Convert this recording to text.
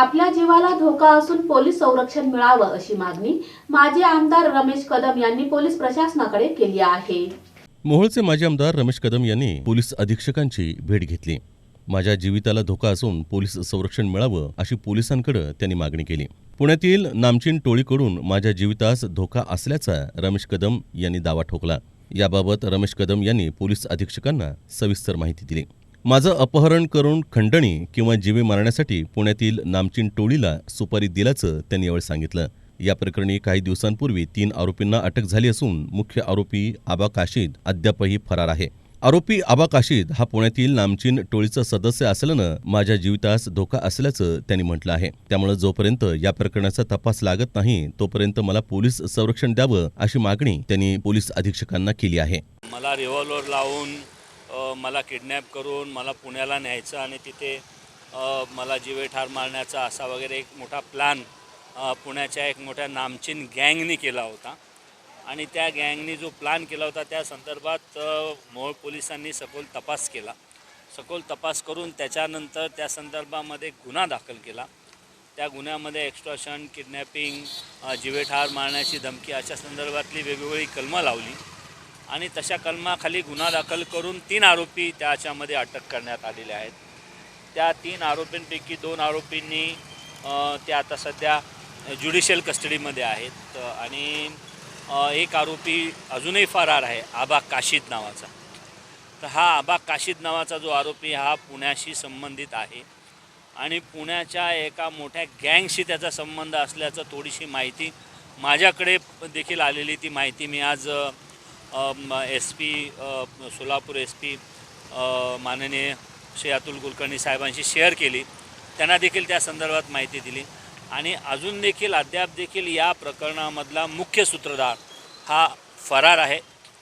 आपल्या जीवाला धोका असून पोलीस संरक्षण मिळावं अशी मागणी माजी आमदार रमेश कदम यांनी पोलीस प्रशासनाकडे केली आहे. मोहोळचे माजी आमदार रमेश कदम यांनी पोलीस अधीक्षकांची भेट घेतली. माझ्या जीविताला धोका असून पोलीस संरक्षण मिळावं अशी पोलिसांकडे त्यांनी मागणी केली. पुण्यातील नामचीन टोळीकडून माझ्या जीवितास धोका असल्याचा रमेश कदम यांनी दावा ठोकला. याबाबत रमेश कदम यांनी पोलीस अधीक्षकांना सविस्तर माहिती दिली. माझं अपहरण करून खंडणी किंवा जीवे मारण्यासाठी पुण्यातील नामचीन टोळीला सुपारी दिल्याचं त्यांनी यावेळी सांगितलं. या प्रकरणी काही दिवसांपूर्वी तीन आरोपींना अटक झाली असून मुख्य आरोपी आबा काशीद अद्यापही फरार आहे. आरोपी आबा काशीद हा पुण्यातील नामचीन टोळीचा सदस्य असल्यानं माझ्या जीवितास धोका असल्याचं त्यांनी म्हटलं आहे. त्यामुळे जोपर्यंत या प्रकरणाचा तपास लागत नाही तोपर्यंत मला पोलीस संरक्षण द्यावं अशी मागणी त्यांनी पोलीस अधीक्षकांना केली आहे. मला रिव्हॉल्वर लावून मला किडनॅप करून मला पुण्याला न्यायचं आणि तिथे मला जीवे ठार मारण्याचा असा वगैरे एक मोठा प्लॅन पुण्याच्या एक मोठ्या नामचीन गँगनी केला होता. आणि त्या गँगनी जो प्लॅन केला होता त्या संदर्भात मोळ मोहोळ पोलिसांनी सखोल तपास केला. सखोल तपास करून त्याच्यानंतर त्या संदर्भामध्ये गुन्हा दाखल केला. त्या गुन्ह्यामध्ये एक्स्ट्रॉशन किडनॅपिंग अ, मारण्याची धमकी अशा संदर्भातली वेगवेगळी कलमं लावली. आणि तशा कलमाखाली गुन्हा दाखल करून तीन आरोपी त्याच्यामध्ये अटक करण्यात आलेले आहेत. त्या तीन आरोपींपैकी दोन आरोपींनी ते आता सध्या ज्युडिशियल कस्टडीमध्ये आहेत आणि एक आरोपी अजूनही फरार आहे आबा काशीद नावाचा. तर हा आबा काशीद नावाचा जो आरोपी हा पुण्याशी संबंधित आहे आणि पुण्याच्या एका मोठ्या गँगशी त्याचा संबंध असल्याचं थोडीशी माहिती माझ्याकडे देखील आलेली ती माहिती मी आज S P Solapur S P माननीय श्री अतुल कुलकर्णी साहेबांशी शेअर केली. त्यांना देखील त्या संदर्भात माहिती दिली. आणि अजून देखील अद्याप देखील या प्रकरणामधला मुख्य सूत्रधार हा फरार आहे.